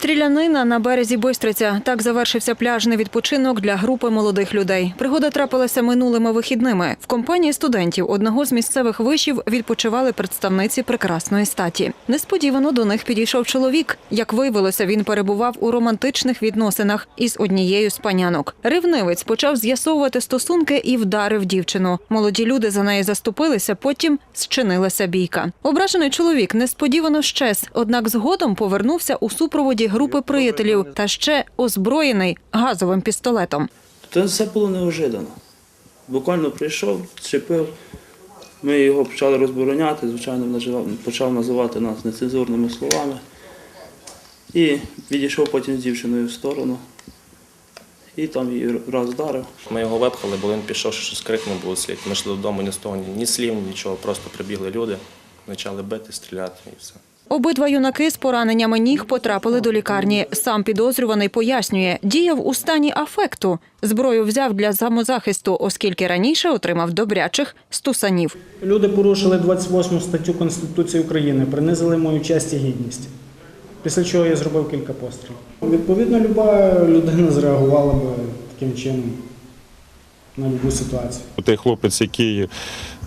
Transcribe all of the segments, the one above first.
Стрілянина на березі Бистриця. Так завершився пляжний відпочинок для групи молодих людей. Пригода трапилася минулими вихідними. В компанії студентів одного з місцевих вишів відпочивали представниці прекрасної статі. Несподівано до них підійшов чоловік. Як виявилося, він перебував у романтичних відносинах із однією з панянок. Ревнивець почав з'ясовувати стосунки і вдарив дівчину. Молоді люди за неї заступилися. Потім зчинилася бійка. Ображений чоловік несподівано щез, однак згодом повернувся у супроводі групи приятелів та ще озброєний газовим пістолетом. Це все було неожиданно. Буквально прийшов, чепив. Ми його почали розбороняти, звичайно, почав називати нас нецензурними словами. І відійшов потім з дівчиною в сторону. І там її раз вдарив. Ми його випхали, бо він пішов, що щось крикнув, було слід. Ми йшли додому, ні з того, ні, ні слів, нічого. Просто прибігли люди, почали бити, стріляти і все. Обидва юнаки з пораненнями ніг потрапили до лікарні. Сам підозрюваний пояснює, діяв у стані афекту. Зброю взяв для самозахисту, оскільки раніше отримав добрячих стусанів. Люди порушили 28 статтю Конституції України, принизили мою честь і гідність. Після чого я зробив кілька пострілів. Відповідно, люба людина зреагувала би таким чином на будь-яку ситуацію. Той хлопець, який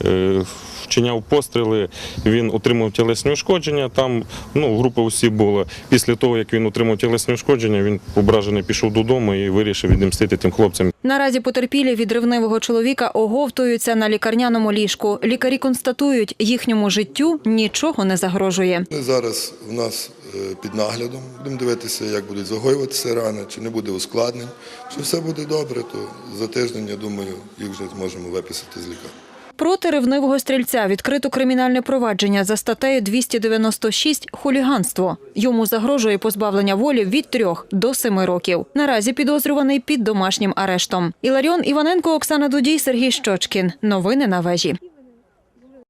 е, вчиняв постріли, він отримав тілесні ушкодження. Там ну, група осіб була. Після того, як він отримав тілесні ушкодження, він ображений пішов додому і вирішив відомстити тим хлопцям. Наразі потерпілі від ревнивого чоловіка оговтуються на лікарняному ліжку. Лікарі констатують, їхньому життю нічого не загрожує. Зараз в нас е, під наглядом. Будемо дивитися, як будуть загоюватися рани, чи не буде ускладнень. Якщо все буде добре, то за тиждень, я думаю, їх вже зможемо виписати з лікарні. Проти ревнивого стрільця відкрито кримінальне провадження за статтею 296 хуліганство. Йому загрожує позбавлення волі від трьох до семи років. Наразі підозрюваний під домашнім арештом. Іларіон Іваненко, Оксана Дудій, Сергій Щочкін. Новини на вежі.